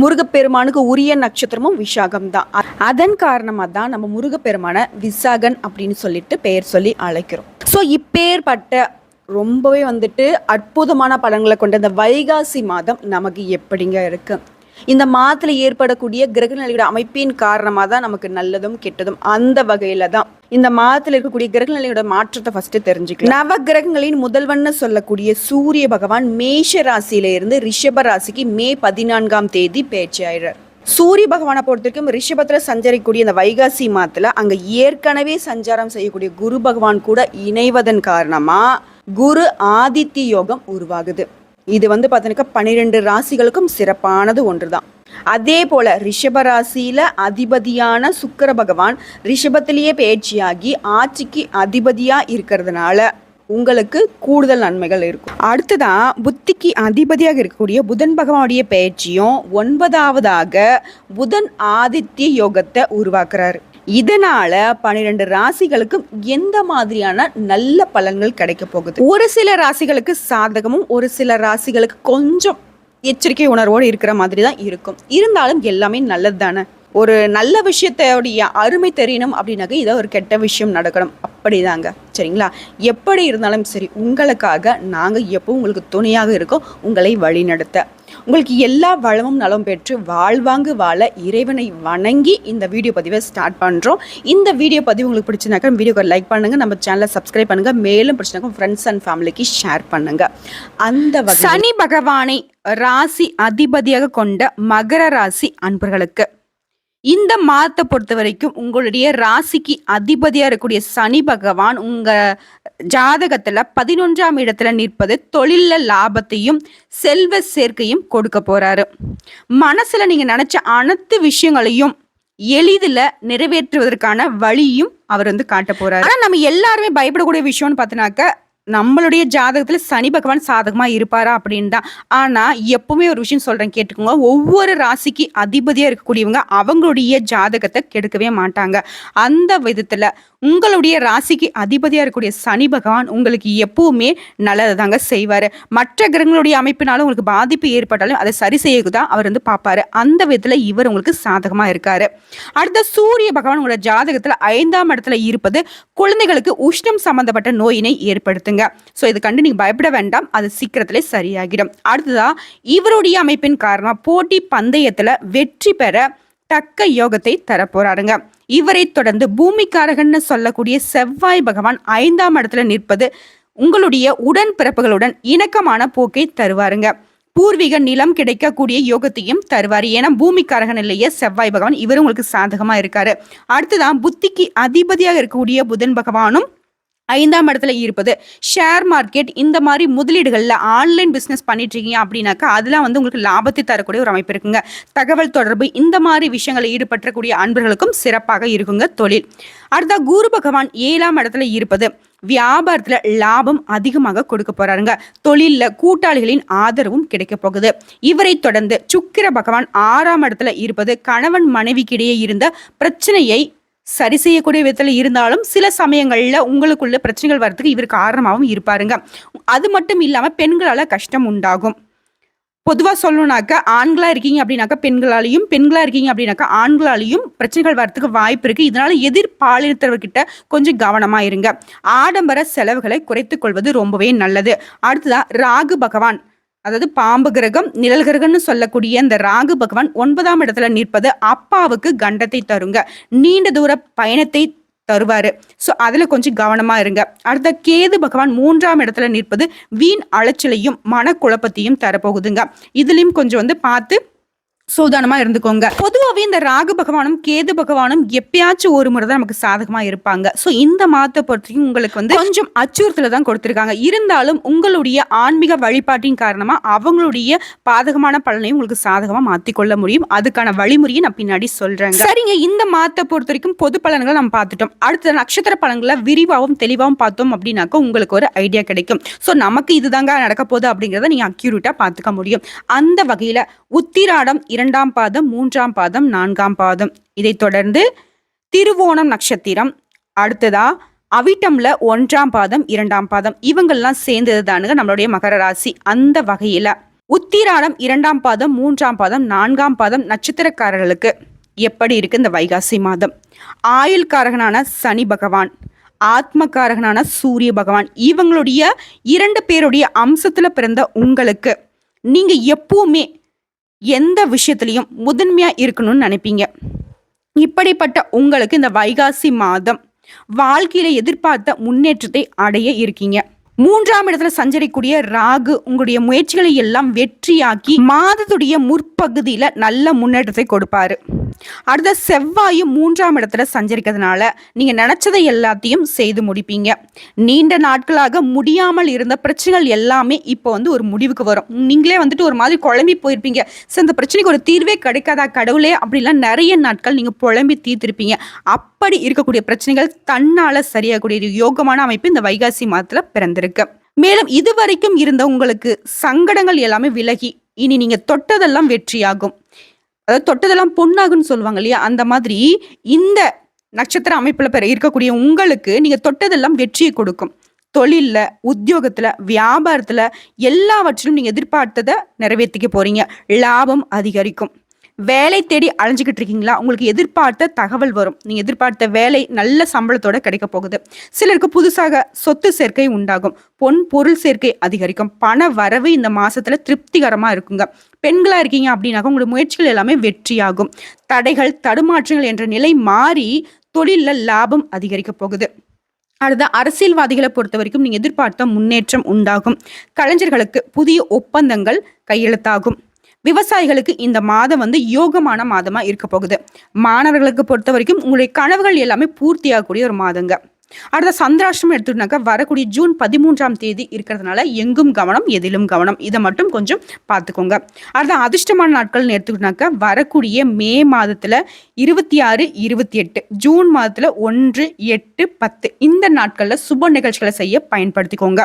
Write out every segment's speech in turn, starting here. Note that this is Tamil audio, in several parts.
முருகப்பெருமானுக்கு உரிய நட்சத்திரமும் விசாகம் தான் அதன் காரணமாக தான் நம்ம முருகப்பெருமானை விசாகன் அப்படின்னு சொல்லிட்டு பெயர் சொல்லி அழைக்கிறோம். ஸோ இப்பேற்பட்ட ரொம்பவே வந்துட்டு அற்புதமான படங்களை கொண்ட இந்த வைகாசி மாதம் நமக்கு எப்படிங்க இருக்குது இந்த மாதத்தில் ஏற்படக்கூடிய கிரகநிலையோட அமைப்பின் காரணமாக தான் நமக்கு நல்லதும் கெட்டதும் அந்த வகையில் தான் இந்த மாதத்தில் இருக்கக்கூடிய கிரகநிலையோட மாற்றத்தை ஃபர்ஸ்ட் தெரிஞ்சுக்கலாம். நவ கிரகங்களின் முதல்வன்னு சொல்லக்கூடிய சூரிய பகவான் மேஷ ராசியில இருந்து ரிஷப ராசிக்கு மே பதினான்காம் தேதி பேச்சு ஆயிடுறார். சூரிய பகவானை பொறுத்தவரைக்கும் ரிஷபத்தில் சஞ்சரிக்கக்கூடிய இந்த வைகாசி மாதத்தில் அங்கே ஏற்கனவே சஞ்சாரம் செய்யக்கூடிய குரு பகவான் கூட இணைவதன் காரணமாக குரு ஆதித்ய யோகம் உருவாகுது. இது வந்து பார்த்தீங்கன்னா பன்னிரெண்டு ராசிகளுக்கும் சிறப்பானது ஒன்று தான் அதே போல ரிஷபராசியில அதிபதியான சுக்கர பகவான் ரிஷபத்திலேயே பேச்சியாகி ஆட்சிக்கு அதிபதியா இருக்கிறதுனால உங்களுக்கு கூடுதல் நன்மைகள் இருக்கும். அடுத்ததா புத்திக்கு அதிபதியாக இருக்கக்கூடிய புதன் பகவானுடைய பயிற்சியும் ஒன்பதாவதாக புதன் ஆதித்ய யோகத்தை உருவாக்குறாரு. இதனால பன்னிரெண்டு ராசிகளுக்கும் எந்த மாதிரியான நல்ல பலன்கள் கிடைக்க போகுது? ஒரு சில ராசிகளுக்கு சாதகமும் ஒரு சில ராசிகளுக்கு கொஞ்சம் எச்சரிக்கை உணர்வோடு இருக்கிற மாதிரி தான் இருக்கும். இருந்தாலும் எல்லாமே நல்லது தானே ஒரு நல்ல விஷயத்தோடைய அருமை தெரியணும் அப்படின்னாக்க இதை ஒரு கெட்ட விஷயம் நடக்கணும். அப்படிதாங்க. சரிங்களா? எப்படி இருந்தாலும் சரி உங்களுக்காக நாங்கள் எப்போ உங்களுக்கு துணையாக இருக்கோம். உங்களை வழிநடத்த. உங்களுக்கு எல்லா வளமும் நலம் பெற்று வாழ்வாங்கு வாழ இறைவனை வணங்கி இந்த வீடியோ பதிவை ஸ்டார்ட் பண்ணுறோம் இந்த வீடியோ பதிவு உங்களுக்கு பிடிச்சினாக்கா வீடியோக்கு லைக் பண்ணுங்கள் நம்ம சேனலை சப்ஸ்கிரைப் பண்ணுங்கள் மேலும் பிடிச்சினாக்கா ஃப்ரெண்ட்ஸ் அண்ட் ஃபேமிலிக்கு ஷேர் பண்ணுங்கள் அந்த சனி பகவானை ராசி அதிபதியாக கொண்ட மகர ராசி அன்பர்களுக்கு. இந்த மாதத்தை பொறுத்த வரைக்கும் உங்களுடைய ராசிக்கு அதிபதியா இருக்கக்கூடிய சனி பகவான் உங்க ஜாதகத்துல பதினொன்றாம் இடத்துல நிற்பது தொழில லாபத்தையும் செல்வ சேர்க்கையும் கொடுக்க போறாரு. மனசுல நீங்க நினைச்ச அனைத்து விஷயங்களையும் எளிதில் நிறைவேற்றுவதற்கான வழியும் அவர் வந்து காட்ட போறாரு. ஆனா நம்ம எல்லாருமே பயப்படக்கூடிய விஷயம்னு பார்த்தினாக்க நம்மளுடைய ஜாதகத்தில் சனி பகவான் சாதகமாக இருப்பாரா அப்படின்னு தான் ஆனால் எப்பவுமே ஒரு விஷயம் சொல்கிறேன் கேட்டுக்கோங்க. ஒவ்வொரு ராசிக்கு அதிபதியாக இருக்கக்கூடியவங்க அவங்களுடைய ஜாதகத்தை கெடுக்கவே மாட்டாங்க. அந்த விதத்தில் உங்களுடைய ராசிக்கு அதிபதியாக இருக்கக்கூடிய சனி பகவான் உங்களுக்கு எப்பவுமே நல்லதை தாங்க செய்வார். மற்ற கிரகங்களுடைய அமைப்பினாலும் உங்களுக்கு பாதிப்பு ஏற்பட்டாலும் அதை சரி செய்ய தான் அவர் வந்து பார்ப்பாரு. அந்த விதத்தில் இவர் உங்களுக்கு சாதகமாக இருக்காரு. அடுத்த சூரிய பகவான் உங்களோட ஜாதகத்தில் ஐந்தாம் இடத்துல இருப்பது குழந்தைகளுக்கு உஷ்ணம் சம்பந்தப்பட்ட நோயினை ஏற்படுத்துங்க. ஸோ இது கண்டு நீங்கள் பயப்பட வேண்டாம். அது சீக்கிரத்திலே சரியாகிடும். அடுத்ததாக இவருடைய அமைப்பின் காரணமாக போட்டி பந்தயத்தில் வெற்றி பெற தக்க யோகத்தை தரப்போறாருங்க. இவரை தொடர்ந்து பூமிக்காரகன்னு சொல்லக்கூடிய செவ்வாய் பகவான் ஐந்தாம் இடத்துல நிற்பது உங்களுடைய உடன் பிறப்புகளுடன் இணக்கமான போக்கை தருவாருங்க. பூர்வீக நிலம் கிடைக்கக்கூடிய யோகத்தையும் தருவார். ஏன்னா பூமிக்காரகன் இல்லையே செவ்வாய் பகவான் இவரும் உங்களுக்கு சாதகமாக இருக்காரு. அடுத்ததான் புத்திக்கு அதிபதியாக இருக்கக்கூடிய புதன் பகவானும் ஐந்தாம் இடத்துல இருப்பது. ஷேர் மார்க்கெட் இந்த மாதிரி முதலீடுகளில் ஆன்லைன் பிஸ்னஸ் பண்ணிட்டு இருக்கீங்க அப்படின்னாக்கா அதெல்லாம் வந்து உங்களுக்கு லாபத்தை தரக்கூடிய ஒரு அமைப்பு இருக்குங்க. தகவல் தொடர்பு இந்த மாதிரி விஷயங்களை ஈடுபட்டக்கூடிய அன்பர்களுக்கும் சிறப்பாக இருக்குங்க தொழில். அடுத்த குரு பகவான் ஏழாம் இடத்துல இருப்பது. வியாபாரத்துல லாபம் அதிகமாக கொடுக்க போறாருங்க. தொழில்ல கூட்டாளிகளின் ஆதரவும் கிடைக்க போகுது. இவரை தொடர்ந்து சுக்கிர பகவான் ஆறாம் இடத்துல இருப்பது. கணவன் மனைவிக்கிடையே இருந்த பிரச்சனையை சரி செய்யக்கூடிய விதத்தில் இருந்தாலும் சில சமயங்களில் உங்களுக்குள்ள பிரச்சனைகள் வர்றதுக்கு இவர் காரணமாகவும் இருப்பாருங்க. அது மட்டும் இல்லாமல் பெண்களால் கஷ்டம் உண்டாகும். பொதுவாக சொல்லணுனாக்கா ஆண்களாக இருக்கீங்க அப்படின்னாக்கா பெண்களாலையும் பெண்களாக இருக்கீங்க அப்படின்னாக்கா ஆண்களாலையும் பிரச்சனைகள் வரத்துக்கு வாய்ப்பு இருக்குது இதனால் எதிர்பாலினத்தவர்கிட்ட கொஞ்சம் கவனமாக இருங்க. ஆடம்பர செலவுகளை குறைத்து கொள்வது ரொம்பவே நல்லது. அடுத்ததான் ராகு பகவான். அதாவது பாம்பு கிரகம் நிழல் கிரகம்னு சொல்லக்கூடிய இந்த ராகு பகவான் ஒன்பதாம் இடத்துல நிற்பது அப்பாவுக்கு கண்டத்தை தருங்க. நீண்ட தூர பயணத்தை தருவாரு. ஸோ அதில் கொஞ்சம் கவனமாக இருங்க. அடுத்த கேது பகவான் மூன்றாம் இடத்துல நிற்பது வீண் அலைச்சலையும் மனக்குழப்பத்தையும் தரப்போகுதுங்க. இதுலேயும் கொஞ்சம் வந்து பார்த்து சூதானமா இருந்துக்கோங்க. பொதுவாகவே இந்த ராகு பகவானும் கேது பகவானும் எப்பயாச்சும் ஒரு முறை தான் நமக்கு சாதகமா இருப்பாங்க. ஸோ இந்த மாதத்தை பொறுத்தையும் உங்களுக்கு வந்து கொஞ்சம் அச்சுறுத்தல தான் கொடுத்துருக்காங்க. இருந்தாலும் உங்களுடைய ஆன்மீக வழிபாட்டின் காரணமா அவங்களுடைய பாதகமான பலனையும் உங்களுக்கு சாதகமா மாத்திக்கொள்ள முடியும். அதுக்கான வழிமுறையை நான் பின்னாடி சொல்றேன் சரிங்க இந்த மாதத்தை பொறுத்த வரைக்கும் பொது பலன்களை நம்ம பார்த்துட்டோம். அடுத்த நட்சத்திர பலன்களை விரிவாகவும் தெளிவாகவும் பார்த்தோம் அப்படின்னாக்கா உங்களுக்கு ஒரு ஐடியா கிடைக்கும். ஸோ நமக்கு இதுதாங்க நடக்க போகுது அப்படிங்கிறத நீங்க அக்யூரேட்டா பார்த்துக்க முடியும். அந்த வகையில உத்திராடம் இரண்டாம் பாதம் மூன்றாம் பாதம் நான்காம் பாதம். இதை தொடர்ந்து திருவோணம் நட்சத்திரம். அடுத்ததா அவிட்டம்ல ஒன்றாம் பாதம் இரண்டாம் பாதம். இவங்கெல்லாம் சேர்ந்தது தானுங்க நம்மளுடைய மகர ராசி. அந்த வகையில. உத்திராடம் இரண்டாம் பாதம் மூன்றாம் பாதம் நான்காம் பாதம் நட்சத்திரக்காரர்களுக்கு எப்படி இருக்கு இந்த வைகாசி மாதம்? ஆயுள்காரகனான சனி பகவான் ஆத்மகாரகனான சூரிய பகவான் இவங்களுடைய இரண்டு பேருடைய அம்சத்துல பிறந்த உங்களுக்கு நீங்க எப்பவுமே எந்த விஷயத்துலையும் முதன்மையாக இருக்கணும்னு நினைப்பீங்க. இப்படிப்பட்ட உங்களுக்கு இந்த வைகாசி மாதம் வாழ்க்கையில எதிர்பார்த்த முன்னேற்றத்தை அடைய இருக்கீங்க. மூன்றாம் இடத்துல சஞ்சரிக்கூடிய ராகு உங்களுடைய முயற்சிகளை எல்லாம் வெற்றியாக்கி மாதத்துடைய முற்பகுதியில நல்ல முன்னேற்றத்தை கொடுப்பாரு. அடுத்த செவ்வாயும் மூன்றாம் இடத்துல சஞ்சரிக்கிறதுனால நீங்க நினைச்சதை எல்லாத்தையும் செய்து முடிப்பீங்க. நீண்ட நாட்களாக முடியாமல் இருந்த பிரச்சனைகள் எல்லாமே இப்போ வந்து ஒரு முடிவுக்கு வரும். நீங்களே வந்துட்டு ஒரு மாதிரி குழம்பி போயிருப்பீங்க. சரி இந்த பிரச்சனைக்கு ஒரு தீர்வே கிடைக்காதா கடவுளே? அப்படிலாம் நிறைய நாட்கள் நீங்க புலம்பி தீர்த்திருப்பீங்க. அப்படி இருக்கக்கூடிய பிரச்சனைகள் தன்னால சரியாகக்கூடிய யோகமான அமைப்பு இந்த வைகாசி மாதத்துல பிறந்திருக்கு. மேலும் இதுவரைக்கும் இருந்த உங்களுக்கு சங்கடங்கள் எல்லாமே விலகி இனி நீங்க தொட்டதெல்லாம் வெற்றியாகும். அதாவது தொட்டதெல்லாம் பொண்ணாகுன்னு சொல்லுவாங்க இல்லையா? அந்த மாதிரி இந்த நட்சத்திர அமைப்பில் பெற இருக்கக்கூடிய உங்களுக்கு நீங்கள் தொட்டதெல்லாம் வெற்றியை கொடுக்கும். தொழிலில் உத்தியோகத்தில் வியாபாரத்தில் எல்லாவற்றிலும் நீங்கள் எதிர்பார்த்ததை நிறைவேற்றிக்க போகிறீங்க லாபம் அதிகரிக்கும். வேலை தேடி அலைஞ்சிக்கிட்டு இருக்கீங்களா? உங்களுக்கு எதிர்பார்த்த தகவல் வரும். நீங்கள் எதிர்பார்த்த வேலை நல்ல சம்பளத்தோட கிடைக்க போகுது. சிலருக்கு புதுசாக சொத்து சேர்க்கை உண்டாகும். பொன் பொருள் சேர்க்கை அதிகரிக்கும். பண வரவு இந்த மாசத்துல திருப்திகரமாக இருக்குங்க. பெண்களாக இருக்கீங்க அப்படின்னாக்க உங்களுடைய முயற்சிகள் எல்லாமே வெற்றியாகும். தடைகள் தடுமாற்றங்கள் என்ற நிலை மாறி தொழிலில் லாபம் அதிகரிக்க போகுது. அடுத்த அரசியல்வாதிகளை பொறுத்த வரைக்கும் நீங்கள் எதிர்பார்த்த முன்னேற்றம் உண்டாகும். கலைஞர்களுக்கு புதிய ஒப்பந்தங்கள் கையெழுத்தாகும். விவசாயிகளுக்கு இந்த மாதம் வந்து யோகமான மாதமா இருக்க போகுது. மாணவர்களுக்கு பொறுத்த வரைக்கும் உங்களுடைய கனவுகள் எல்லாமே பூர்த்தியாகக்கூடிய ஒரு மாதங்க. அடுத்த சந்திராஷ்டிரம் எடுத்துக்கிட்டாக்கா வரக்கூடிய ஜூன் பதிமூன்றாம் தேதி இருக்கிறதுனால எங்கும் கவனம் எதிலும் கவனம். இதை மட்டும் கொஞ்சம் பார்த்துக்கோங்க. அடுத்த அதிர்ஷ்டமான நாட்கள்னு எடுத்துக்கிட்டாக்கா வரக்கூடிய மே மாதத்தில் இருபத்தி ஆறு இருபத்தி எட்டு ஜூன் மாதத்தில் ஒன்று எட்டு பத்து. இந்த நாட்களில் சுப நிகழ்ச்சிகளை செய்ய பயன்படுத்திக்கோங்க.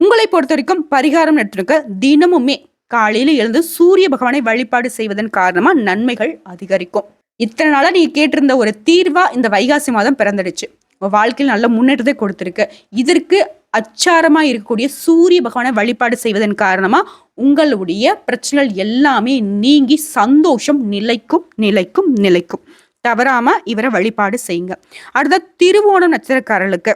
உங்களை பொறுத்த வரைக்கும் பரிகாரம் எடுத்துருக்க தினமுமே காலையில எழுந்து சூரிய பகவானை வழிபாடு செய்வதன் காரணமா நன்மைகள் அதிகரிக்கும். இத்தனை நாளா நீங்க கேட்டிருந்த ஒரு தீர்வா இந்த வைகாசி மாதம் பிறந்துடுச்சு. உங்க வாழ்க்கையில் நல்ல முன்னேற்றத்தை கொடுத்துருக்கு. இதற்கு அச்சாரமா இருக்கக்கூடிய சூரிய பகவானை வழிபாடு செய்வதன் காரணமா உங்களுடைய பிரச்சனைகள் எல்லாமே நீங்கி சந்தோஷம் நிலைக்கும் நிலைக்கும் நிலைக்கும். தவறாம இவரை வழிபாடு செய்யுங்க. அடுத்த திருவோணம் நட்சத்திரக்காரர்களுக்கு.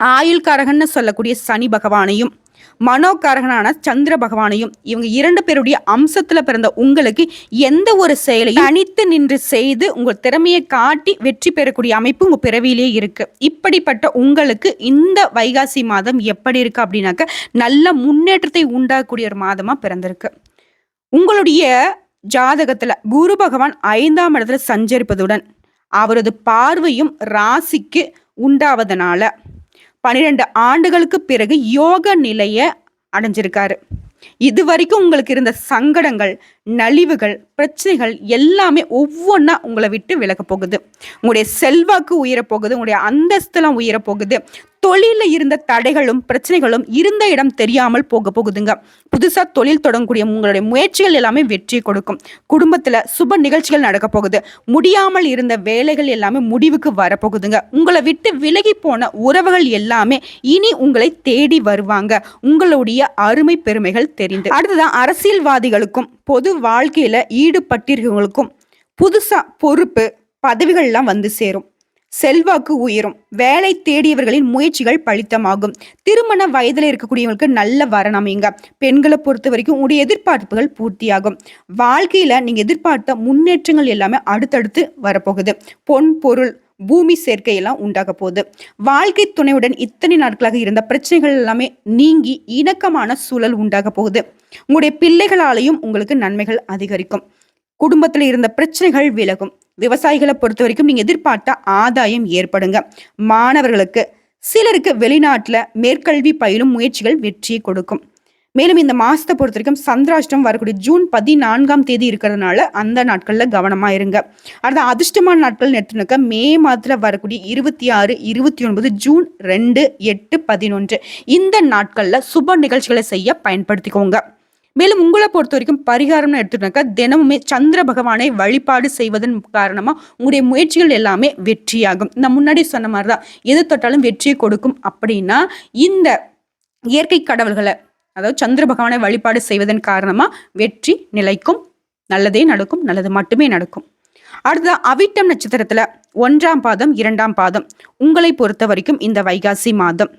ஆயுள்காரகன்னு சொல்லக்கூடிய சனி பகவானையும் மனோகாரகனான சந்திர பகவானையும் இவங்க இரண்டு பேருடைய அம்சத்துல பிறந்த உங்களுக்கு எந்த ஒரு செயலையும் தனித்து நின்று செய்து உங்கள் திறமையை காட்டி வெற்றி பெறக்கூடிய அமைப்பு உங்க பிறவியிலே இருக்கு. இப்படிப்பட்ட உங்களுக்கு இந்த வைகாசி மாதம் எப்படி இருக்கு அப்படின்னாக்க நல்ல முன்னேற்றத்தை உண்டாகக்கூடிய ஒரு மாதமா பிறந்திருக்கு. உங்களுடைய ஜாதகத்துல குரு பகவான் ஐந்தாம் இடத்துல சஞ்சரிப்பதுடன் அவரது பார்வையும் ராசிக்கு உண்டாவதனால பன்னிரெண்டு ஆண்டுகளுக்கு பிறகு யோக நிலைய அடைஞ்சிருக்காரு. இது வரைக்கும் உங்களுக்கு இருந்த சங்கடங்கள் நலிவுகள் பிரச்சனைகள் எல்லாமே ஒவ்வொன்றா உங்களை விட்டு விலக போகுது. உங்களுடைய செல்வாக்கு உயரப்போகுது உங்களுடைய அந்தஸ்தெல்லாம் உயரப்போகுது தொழிலில் இருந்த தடைகளும் பிரச்சனைகளும் இருந்த இடம் தெரியாமல் போக போகுதுங்க. புதுசாக தொழில் தொடங்கக்கூடிய உங்களுடைய முயற்சிகள் எல்லாமே வெற்றி கொடுக்கும். குடும்பத்தில் சுப நிகழ்ச்சிகள் நடக்க போகுது. முடியாமல் இருந்த வேலைகள் எல்லாமே முடிவுக்கு வரப்போகுதுங்க உங்களை விட்டு விலகி போன உறவுகள் எல்லாமே இனி உங்களை தேடி வருவாங்க. உங்களுடைய அருமை பெருமைகள் தெரிந்து. அடுத்ததான் அரசியல்வாதிகளுக்கும் பொது வாழ்க்கையில் ஈடுபட்டிருக்கவங்களுக்கும் புதுசாக பொறுப்பு பதவிகள்லாம் வந்து சேரும். செல்வாக்கு உயரும். வேலை தேடியவர்களின் முயற்சிகள் பழித்தமாகும் திருமண வயதில் இருக்கக்கூடியவங்களுக்கு நல்ல வரன் அமைங்க பெண்களை பொறுத்த வரைக்கும் உடைய எதிர்பார்ப்புகள் பூர்த்தியாகும். வாழ்க்கையில நீங்க எதிர்பார்த்த முன்னேற்றங்கள் எல்லாமே அடுத்தடுத்து வரப்போகுது. பொன் பொருள் பூமி சேர்க்கையெல்லாம் உண்டாக போகுது. வாழ்க்கை துணையுடன் இத்தனை நாட்களாக இருந்த பிரச்சனைகள் எல்லாமே நீங்கி இணக்கமான சூழல் உண்டாக போகுது. உங்களுடைய பிள்ளைகளாலையும் உங்களுக்கு நன்மைகள் அதிகரிக்கும். குடும்பத்தில் இருந்த பிரச்சனைகள் விலகும். விவசாயிகளை பொறுத்த வரைக்கும் நீங்க எதிர்பார்த்த ஆதாயம் ஏற்படுங்க. மாணவர்களுக்கு சிலருக்கு வெளிநாட்டுல மேற்கல்வி பயிலும் முயற்சிகள் வெற்றியை கொடுக்கும். மேலும் இந்த மாசத்தை பொறுத்த வரைக்கும் சந்திராஷ்டம் வரக்கூடிய ஜூன் பதினான்காம் தேதி இருக்கிறதுனால அந்த நாட்கள்ல கவனமா இருங்க. அடுத்த அதிர்ஷ்டமான நாட்கள் எடுத்துனாக்க மே மாதத்துல வரக்கூடிய இருபத்தி ஆறு இருபத்தி ஒன்பது ஜூன் ரெண்டு எட்டு பதினொன்று. இந்த நாட்கள்ல சுப நிகழ்ச்சிகளை செய்ய பயன்படுத்திக்கோங்க. மேலும் உங்களை பொறுத்த வரைக்கும் பரிகாரம்னு எடுத்துட்டாக்கா தினமுமே சந்திர பகவானை வழிபாடு செய்வதன் காரணமா உங்களுடைய முயற்சிகள் எல்லாமே வெற்றியாகும். நான் முன்னாடி சொன்ன மாதிரி தான் எது தொட்டாலும் வெற்றியை கொடுக்கும். அப்படின்னா இந்த இயற்கை கடவுள்களை அதாவது சந்திர பகவானை வழிபாடு செய்வதன் காரணமாக வெற்றி நிலைக்கும் நல்லதே நடக்கும் நல்லது மட்டுமே நடக்கும். அடுத்த அவிட்டம் நட்சத்திரத்துல ஒன்றாம் பாதம் இரண்டாம் பாதம். உங்களை பொறுத்த வரைக்கும் இந்த வைகாசி மாதம்.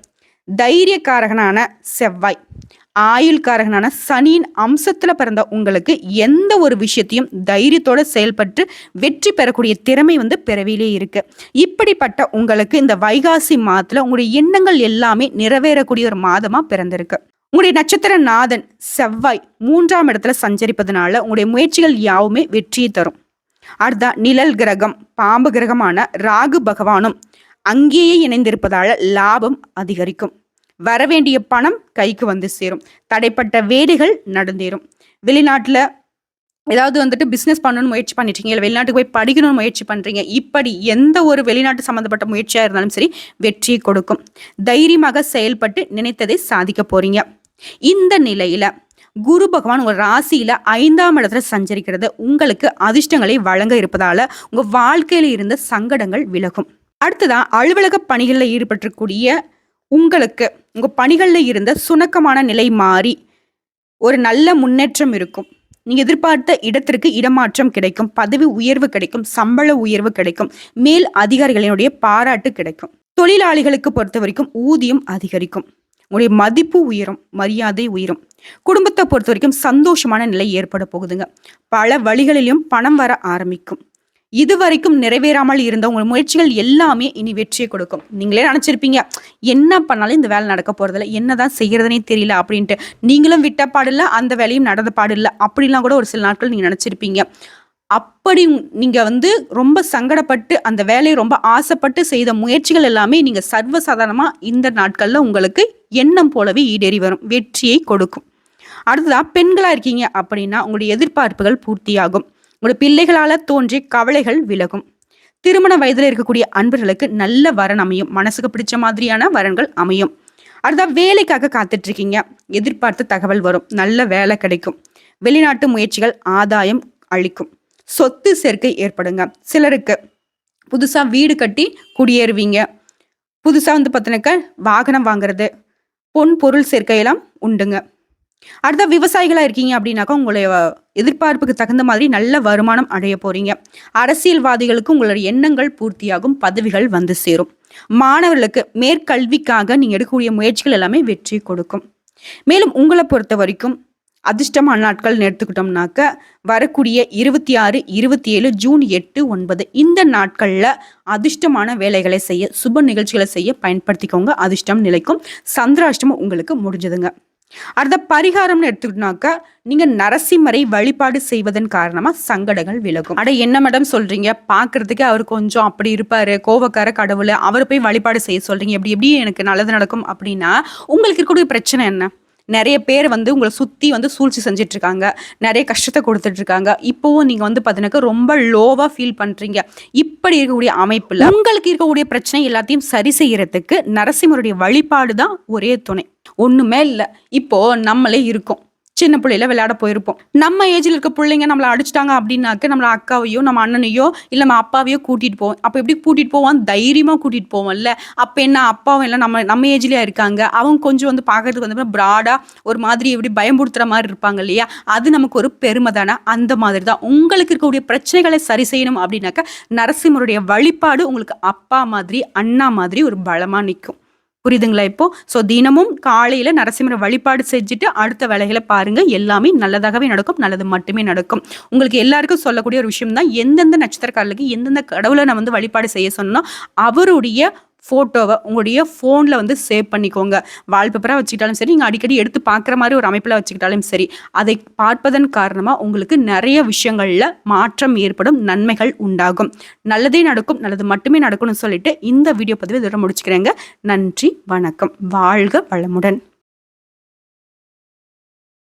தைரியக்காரகனான செவ்வாய் ஆயுள்காரகனான சனியின் அம்சத்துல பிறந்த உங்களுக்கு எந்த ஒரு விஷயத்தையும் தைரியத்தோட செயல்பட்டு வெற்றி பெறக்கூடிய திறமை வந்து பிறவிலே இருக்கு. இப்படிப்பட்ட உங்களுக்கு இந்த வைகாசி மாதத்துல உங்களுடைய எண்ணங்கள் எல்லாமே நிறைவேறக்கூடிய ஒரு மாதமா பிறந்திருக்கு. உங்களுடைய நட்சத்திர நாதன் செவ்வாய் மூன்றாம் இடத்துல சஞ்சரிப்பதனால உங்களுடைய முயற்சிகள் யாவுமே வெற்றியை தரும். அடுத்தா நிழல் கிரகம் பாம்பு கிரகமான ராகு பகவானும் அங்கேயே இணைந்திருப்பதால லாபம் அதிகரிக்கும். வரவேண்டிய பணம் கைக்கு வந்து சேரும். தடைப்பட்ட வேலைகள் நடந்தேறும். வெளிநாட்டில் ஏதாவது வந்துட்டு பிஸ்னஸ் பண்ணணும்னு முயற்சி பண்ணிட்டீங்க இல்லை வெளிநாட்டுக்கு போய் படிக்கணும்னு முயற்சி பண்ணுறீங்க இப்படி எந்த ஒரு வெளிநாட்டு சம்மந்தப்பட்ட முயற்சியாக இருந்தாலும் சரி வெற்றியை கொடுக்கும். தைரியமாக செயல்பட்டு நினைத்ததை சாதிக்க போகிறீங்க இந்த நிலையில குரு பகவான் உங்கள் ராசியில ஐந்தாம் இடத்துல சஞ்சரிக்கிறது உங்களுக்கு அதிர்ஷ்டங்களை வழங்க இருப்பதால உங்க வாழ்க்கையில இருந்த சங்கடங்கள் விலகும். அடுத்ததான் அலுவலக பணிகளில் ஈடுபட்டிருக்கூடிய உங்களுக்கு உங்கள் பணிகளில் இருந்த சுணக்கமான நிலை மாறி ஒரு நல்ல முன்னேற்றம் இருக்கும். நீங்கள் எதிர்பார்த்த இடத்திற்கு இடமாற்றம் கிடைக்கும் பதவி உயர்வு கிடைக்கும் சம்பள உயர்வு கிடைக்கும் மேல் அதிகாரிகளினுடைய பாராட்டு கிடைக்கும். தொழிலாளிகளுக்கு பொறுத்த வரைக்கும் ஊதியம் அதிகரிக்கும். உங்களுடைய மதிப்பு உயரும் மரியாதை உயரும். குடும்பத்தை பொறுத்த வரைக்கும் சந்தோஷமான நிலை ஏற்பட போகுதுங்க. பல வழிகளிலும் பணம் வர ஆரம்பிக்கும். இதுவரைக்கும் நிறைவேறாமல் இருந்த உங்கள் முயற்சிகள் எல்லாமே இனி வெற்றியை கொடுக்கும். நீங்களே நினச்சிருப்பீங்க என்ன பண்ணாலும் இந்த வேலை நடக்க போகிறதில்ல என்ன தான் செய்கிறதுனே தெரியல அப்படின்ட்டு. நீங்களும் விட்ட பாடில்ல அந்த வேலையும் நடந்த பாடில்ல அப்படிலாம் கூட ஒரு சில நாட்கள் நீங்கள் நினச்சிருப்பீங்க. அப்படி நீங்கள் வந்து ரொம்ப சங்கடப்பட்டு அந்த வேலையை ரொம்ப ஆசைப்பட்டு செய்த முயற்சிகள் எல்லாமே நீங்கள் சர்வசாதாரணமா இந்த நாட்களில் உங்களுக்கு எண்ணம் போலவே ஈடேறி வரும் வெற்றியை கொடுக்கும். அடுத்ததாக பெண்களாக இருக்கீங்க அப்படின்னா உங்களுடைய எதிர்பார்ப்புகள் பூர்த்தியாகும். உங்களோட பிள்ளைகளால் தோன்றி கவலைகள் விலகும். திருமண வயதில் இருக்கக்கூடிய அன்பர்களுக்கு நல்ல வரன் அமையும். மனசுக்கு பிடிச்ச மாதிரியான வரன்கள் அமையும். அடுத்த வேலைக்காக காத்துட்டு இருக்கீங்க எதிர்பார்த்த தகவல் வரும். நல்ல வேலை கிடைக்கும். வெளிநாட்டு முயற்சிகள் ஆதாயம் அளிக்கும். சொத்து சேர்க்கை ஏற்படுங்க. சிலருக்கு புதுசாக வீடு கட்டி குடியேறுவீங்க. புதுசாக வந்து பார்த்தீங்கன்னாக்க வாகனம் வாங்குறது பொன் பொருள் சேர்க்கையெல்லாம் உண்டுங்க. அடுத்த விவசாயிகளாக இருக்கீங்க அப்படின்னாக்கா உங்களுடைய எதிர்பார்ப்புக்கு தகுந்த மாதிரி நல்ல வருமானம் அடைய போறீங்க. அரசியல்வாதிகளுக்கு உங்களுடைய எண்ணங்கள் பூர்த்தியாகும் பதவிகள் வந்து சேரும். மாணவர்களுக்கு மேற்கல்விக்காக நீங்கள் எடுக்கக்கூடிய முயற்சிகள் எல்லாமே வெற்றி கொடுக்கும். மேலும் உங்களை பொறுத்த வரைக்கும் அதிர்ஷ்டமான நாட்கள் எடுத்துக்கிட்டோம்னாக்க வரக்கூடிய இருபத்தி ஆறு இருபத்தி ஏழு ஜூன் எட்டு ஒன்பது இந்த நாட்களில் அதிர்ஷ்டமான வேலைகளை செய்ய சுப நிகழ்ச்சிகளை செய்ய பயன்படுத்திக்கோங்க. அதிர்ஷ்டம் நிலைக்கும். சந்திராஷ்டமம் உங்களுக்கு முடிஞ்சதுங்க. அடுத்த பரிகாரம்னு எடுத்துக்கிட்டோம்னாக்கா நீங்க நரசிம்மரை வழிபாடு செய்வதன் காரணமா சங்கடங்கள் விலகும். அட என்ன மேடம் சொல்றீங்க? பாக்குறதுக்கு அவர் கொஞ்சம் அப்படி இருப்பாரு. கோவக்கார கடவுள் அவர் போய் வழிபாடு செய்ய சொல்றீங்க. எப்படி எப்படி எனக்கு நல்லது நடக்கும் அப்படின்னா உங்களுக்கு இருக்கக்கூடிய பிரச்சனை என்ன? நிறைய பேர் வந்து உங்களை சுற்றி வந்து சூழ்ச்சி செஞ்சிட்ருக்காங்க. நிறைய கஷ்டத்தை கொடுத்துட்ருக்காங்க. இப்போவும் நீங்கள் வந்து பார்த்தீங்கன்னாக்கா ரொம்ப லோவாக ஃபீல் பண்ணுறீங்க இப்படி இருக்கக்கூடிய அமைப்பில் உங்களுக்கு இருக்கக்கூடிய பிரச்சனை எல்லாத்தையும் சரி செய்கிறதுக்கு நரசிம்மருடைய வழிபாடு தான் ஒரே துணை. ஒன்றுமே இல்லை. இப்போ நம்மளே இருக்கோம். சின்ன பிள்ளையில விளையாட போயிருப்போம். நம்ம ஏஜில் இருக்க பிள்ளைங்க நம்மளை அடிச்சிட்டாங்க அப்படின்னாக்க நம்மள அக்காவையோ நம்ம அண்ணனையோ இல்லை நம்ம அப்பாவையோ கூட்டிட்டு போவோம். அப்போ எப்படி கூட்டிட்டு போவோம் தைரியமாக கூட்டிட்டு போவோம்ல. அப்போ என்ன அப்பாவும் எல்லாம் நம்ம நம்ம ஏஜ்லயே இருக்காங்க. அவங்க கொஞ்சம் வந்து பார்க்கறதுக்கு வந்து ப்ராடா ஒரு மாதிரி எப்படி பயம்படுத்துற மாதிரி இருப்பாங்க இல்லையா? அது நமக்கு ஒரு பெருமை தானே? அந்த மாதிரி தான். உங்களுக்கு இருக்கக்கூடிய பிரச்சனைகளை சரி செய்யணும் அப்படின்னாக்க நரசிம்மருடைய வழிபாடு உங்களுக்கு அப்பா மாதிரி அண்ணா மாதிரி ஒரு பலமா நிற்கும் புரியுதுங்களா இப்போ? ஸோ தினமும் காலையில் நரசிம்மரை வழிபாடு செஞ்சுட்டு அடுத்த வேலைகளை பாருங்க. எல்லாமே நல்லதாகவே நடக்கும் நல்லது மட்டுமே நடக்கும். உங்களுக்கு எல்லாருக்கும் சொல்லக்கூடிய ஒரு விஷயம் தான் எந்தெந்த நட்சத்திரக்காரர்களுக்கு எந்தெந்த கடவுளை நான் வந்து வழிபாடு செய்ய சொன்னோம் அவருடைய ஃபோட்டோவை உங்களுடைய ஃபோனில் வந்து சேவ் பண்ணிக்கோங்க. வால்பேப்பராக வச்சுக்கிட்டாலும் சரி நீங்கள் அடிக்கடி எடுத்து பார்க்குற மாதிரி ஒரு அமைப்பில் வச்சுக்கிட்டாலும் சரி அதை பார்ப்பதன் காரணமாக உங்களுக்கு நிறைய விஷயங்களில் மாற்றம் ஏற்படும் நன்மைகள் உண்டாகும். நல்லதே நடக்கும் நல்லது மட்டுமே நடக்கும்னு சொல்லிட்டு இந்த வீடியோ பதிவு இதோட முடிச்சுக்கிறேங்க. நன்றி வணக்கம். வாழ்க வளமுடன்.